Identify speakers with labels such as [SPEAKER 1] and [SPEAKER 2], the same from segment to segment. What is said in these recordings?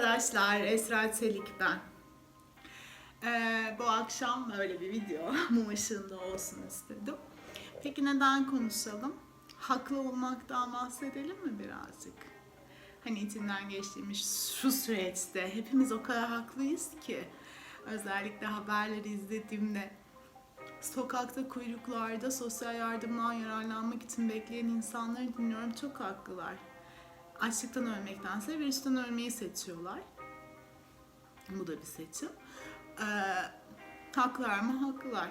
[SPEAKER 1] arkadaşlar, Esra Çelik ben. Ee, bu akşam öyle bir video mum ışığında olsun istedim. Peki neden konuşalım? Haklı olmaktan bahsedelim mi birazcık? Hani içinden geçtiğimiz şu süreçte hepimiz o kadar haklıyız ki. Özellikle haberleri izlediğimde sokakta kuyruklarda sosyal yardımdan yararlanmak için bekleyen insanları dinliyorum. Çok haklılar açlıktan ölmektense virüsten ölmeyi seçiyorlar. Bu da bir seçim. Ee, haklılar mı? Haklılar.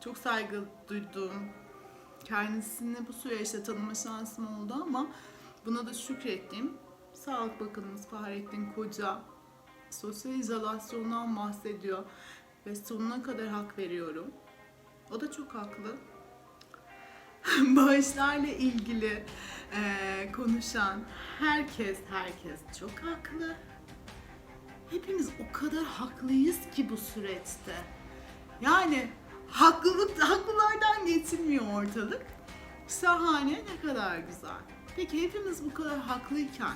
[SPEAKER 1] Çok saygı duyduğum, kendisini bu süreçte tanıma şansım oldu ama buna da şükrettiğim Sağlık Bakanımız Fahrettin Koca sosyal izolasyondan bahsediyor ve sonuna kadar hak veriyorum. O da çok haklı. bağışlarla ilgili e, konuşan herkes herkes çok haklı. Hepimiz o kadar haklıyız ki bu süreçte. Yani haklılık haklılardan geçilmiyor ortalık. Şahane ne kadar güzel. Peki hepimiz bu kadar haklıyken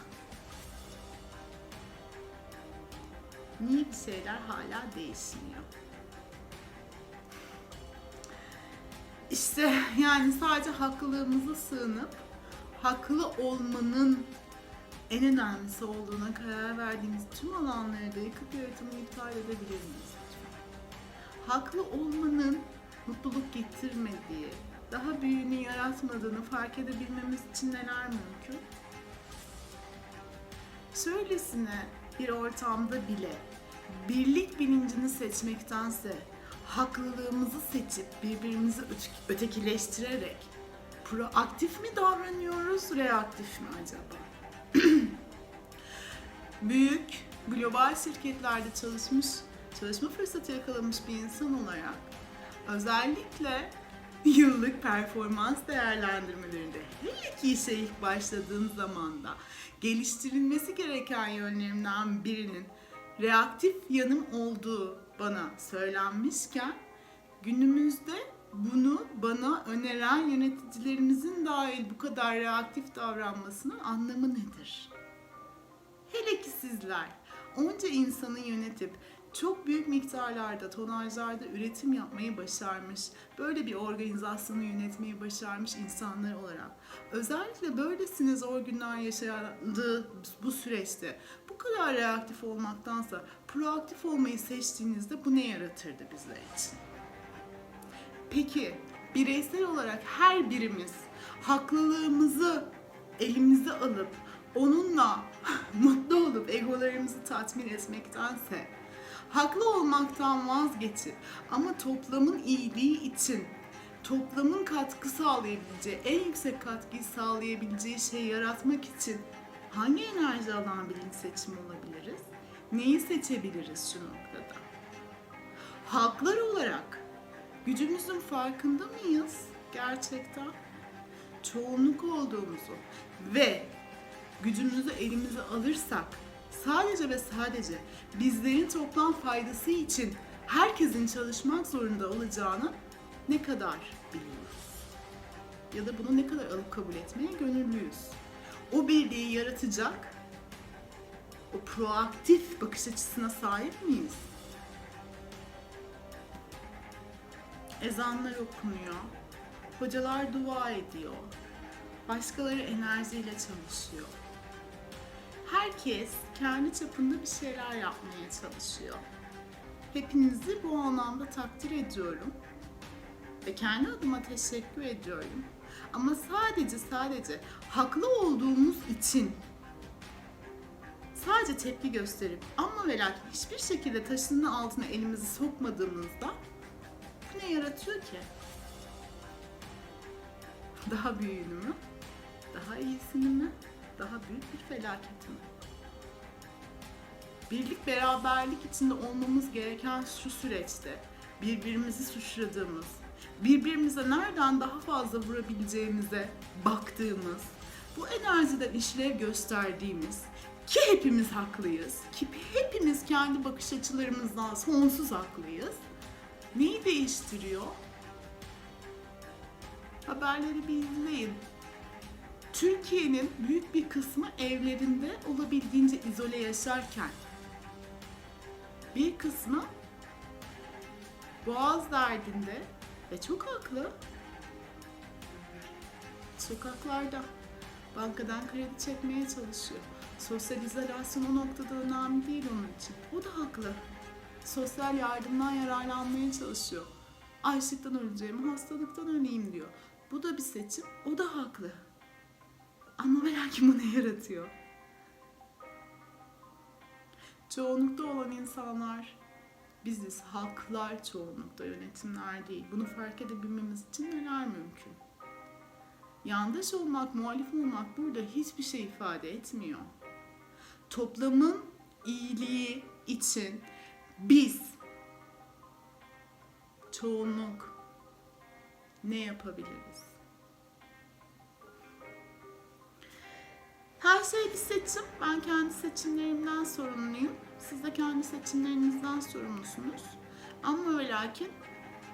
[SPEAKER 1] niye bir şeyler hala değişmiyor? İşte yani sadece haklılığımıza sığınıp haklı olmanın en önemlisi olduğuna karar verdiğimiz tüm alanları da yıkıp yaratımı iptal edebilir miyiz? Haklı olmanın mutluluk getirmediği, daha büyüğünü yaratmadığını fark edebilmemiz için neler mümkün? Şöylesine bir ortamda bile birlik bilincini seçmektense haklılığımızı seçip birbirimizi öte- ötekileştirerek proaktif mi davranıyoruz, reaktif mi acaba? Büyük global şirketlerde çalışmış, çalışma fırsatı yakalamış bir insan olarak özellikle yıllık performans değerlendirmelerinde hele ki işe ilk başladığın zamanda geliştirilmesi gereken yönlerimden birinin reaktif yanım olduğu bana söylenmişken günümüzde bunu bana öneren yöneticilerimizin dahil bu kadar reaktif davranmasının anlamı nedir? Hele ki sizler onca insanı yönetip çok büyük miktarlarda, tonajlarda üretim yapmayı başarmış, böyle bir organizasyonu yönetmeyi başarmış insanlar olarak özellikle böylesine zor günler yaşandığı bu süreçte kadar reaktif olmaktansa proaktif olmayı seçtiğinizde bu ne yaratırdı bizler için? Peki bireysel olarak her birimiz haklılığımızı elimize alıp onunla mutlu olup egolarımızı tatmin etmektense haklı olmaktan vazgeçip ama toplamın iyiliği için toplamın katkı sağlayabileceği, en yüksek katkıyı sağlayabileceği şeyi yaratmak için hangi enerji alan bilinç seçimi olabiliriz? Neyi seçebiliriz şu noktada? Halklar olarak gücümüzün farkında mıyız gerçekten? Çoğunluk olduğumuzu ve gücümüzü elimize alırsak sadece ve sadece bizlerin toplam faydası için herkesin çalışmak zorunda olacağını ne kadar biliyoruz? Ya da bunu ne kadar alıp kabul etmeye gönüllüyüz? O birliği yaratacak o proaktif bakış açısına sahip miyiz? Ezanlar okunuyor, hocalar dua ediyor, başkaları enerjiyle çalışıyor. Herkes kendi çapında bir şeyler yapmaya çalışıyor. Hepinizi bu anlamda takdir ediyorum ve kendi adıma teşekkür ediyorum. Ama sadece sadece haklı olduğumuz için sadece tepki gösterip ama ve lakin hiçbir şekilde taşının altına elimizi sokmadığımızda ne yaratıyor ki? Daha büyüğünü mü? Daha iyisini mi? Daha büyük bir felaket mi? Birlik beraberlik içinde olmamız gereken şu süreçte birbirimizi suçladığımız, birbirimize nereden daha fazla vurabileceğimize baktığımız, bu enerjiden işlev gösterdiğimiz ki hepimiz haklıyız, ki hepimiz kendi bakış açılarımızdan sonsuz haklıyız. Neyi değiştiriyor? Haberleri bir izleyin. Türkiye'nin büyük bir kısmı evlerinde olabildiğince izole yaşarken bir kısmı boğaz derdinde ve çok haklı sokaklarda bankadan kredi çekmeye çalışıyor. Sosyal izolasyon o noktada önemli değil onun için. O da haklı. Sosyal yardımdan yararlanmaya çalışıyor. Açlıktan öleceğim, hastalıktan öleyim diyor. Bu da bir seçim, o da haklı. Ama lakin bu ne yaratıyor? Çoğunlukta olan insanlar biziz. Halklar çoğunlukta, yönetimler değil. Bunu fark edebilmemiz için neler mümkün? Yandaş olmak, muhalif olmak burada hiçbir şey ifade etmiyor. Toplamın iyiliği için biz çoğunluk ne yapabiliriz? Her şey bir seçim. Ben kendi seçimlerimden sorumluyum. Siz de kendi seçimlerinizden sorumlusunuz. Ama ve lakin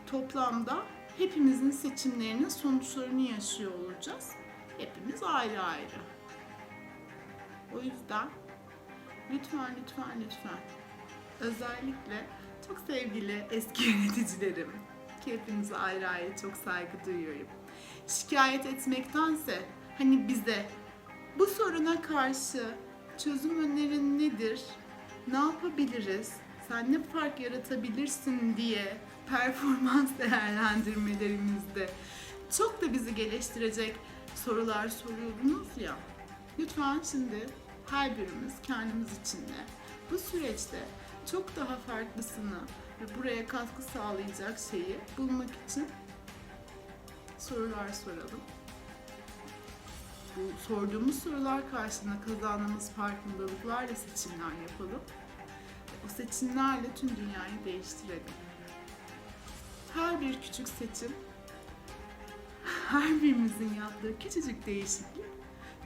[SPEAKER 1] toplamda hepimizin seçimlerinin sonuçlarını yaşıyor olacağız. Hepimiz ayrı ayrı. O yüzden lütfen lütfen lütfen özellikle çok sevgili eski yöneticilerim ki hepinize ayrı ayrı çok saygı duyuyorum. Şikayet etmektense hani bize bu soruna karşı çözüm önerin nedir? Ne yapabiliriz? Sen ne fark yaratabilirsin diye performans değerlendirmelerimizde çok da bizi geliştirecek sorular soruyordunuz ya. Lütfen şimdi her birimiz kendimiz için de bu süreçte çok daha farklısını ve buraya katkı sağlayacak şeyi bulmak için sorular soralım bu sorduğumuz sorular karşısında kazandığımız farkındalıklarla seçimler yapalım. O seçimlerle tüm dünyayı değiştirelim. Her bir küçük seçim, her birimizin yaptığı küçücük değişiklik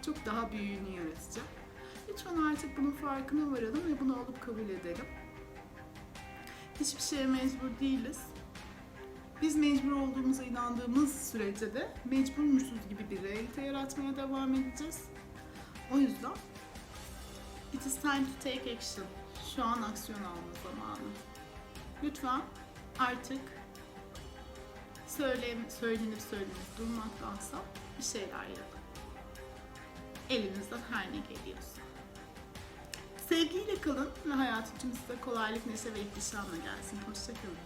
[SPEAKER 1] çok daha büyüğünü yaratacak. Lütfen artık bunun farkına varalım ve bunu alıp kabul edelim. Hiçbir şeye mecbur değiliz. Biz mecbur olduğumuza inandığımız sürece de mecburmuşuz gibi bir realite yaratmaya devam edeceğiz. O yüzden it is time to take action. Şu an aksiyon alma zamanı. Lütfen artık söyle, söylenip söylenip durmaktansa bir şeyler yapın. Elinizden her ne geliyorsa. Sevgiyle kalın ve hayatın tüm size kolaylık, neşe ve ihtişamla gelsin. Hoşçakalın.